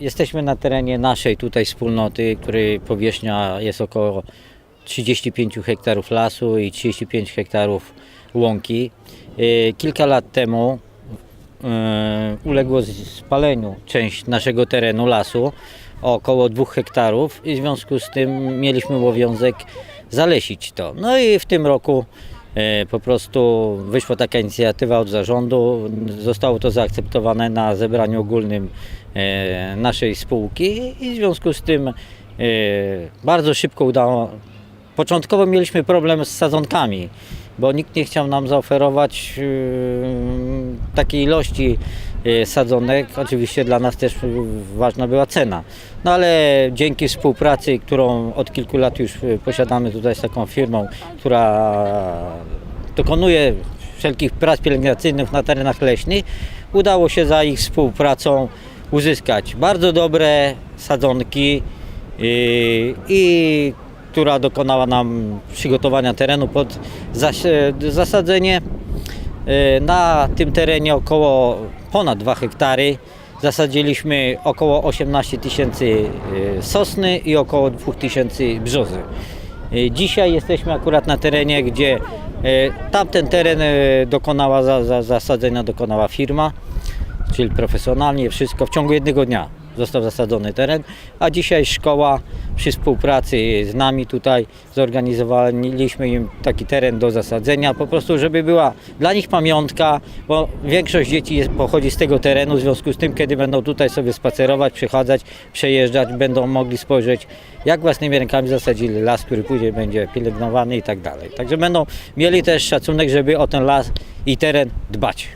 Jesteśmy na terenie naszej tutaj wspólnoty, której powierzchnia jest około 35 hektarów lasu i 35 hektarów łąki. Y, Kilka lat temu y, uległo spaleniu część naszego terenu lasu około 2 hektarów i w związku z tym mieliśmy obowiązek zalesić to. No i w tym roku po prostu wyszła taka inicjatywa od zarządu, zostało to zaakceptowane na zebraniu ogólnym e, naszej spółki i w związku z tym e, bardzo szybko udało. Początkowo mieliśmy problem z sadzonkami, bo nikt nie chciał nam zaoferować e, takiej ilości e, sadzonek. Oczywiście dla nas też ważna była cena. No ale dzięki współpracy, którą od kilku lat już e, posiadamy tutaj z taką firmą, która dokonuje wszelkich prac pielęgnacyjnych na terenach leśnych, udało się za ich współpracą uzyskać bardzo dobre sadzonki i, i która dokonała nam przygotowania terenu pod zas- zasadzenie. Na tym terenie około ponad 2 hektary zasadziliśmy około 18 tysięcy e, sosny i około 2 tysięcy brzozy. E, Dzisiaj jesteśmy akurat na terenie, gdzie e, tamten teren dokonała za, zasadzenia dokonała firma, czyli profesjonalnie wszystko w ciągu jednego dnia został zasadzony teren, a dzisiaj szkoła przy współpracy z nami tutaj zorganizowaliśmy im taki teren do zasadzenia, po prostu żeby była dla nich pamiątka, bo większość dzieci jest, pochodzi z tego terenu, w związku z tym kiedy będą tutaj sobie spacerować, przechadzać, przejeżdżać, będą mogli spojrzeć jak własnymi rękami zasadzili las, który później będzie pielęgnowany i tak dalej. Także będą mieli też szacunek, żeby o ten las i teren dbać.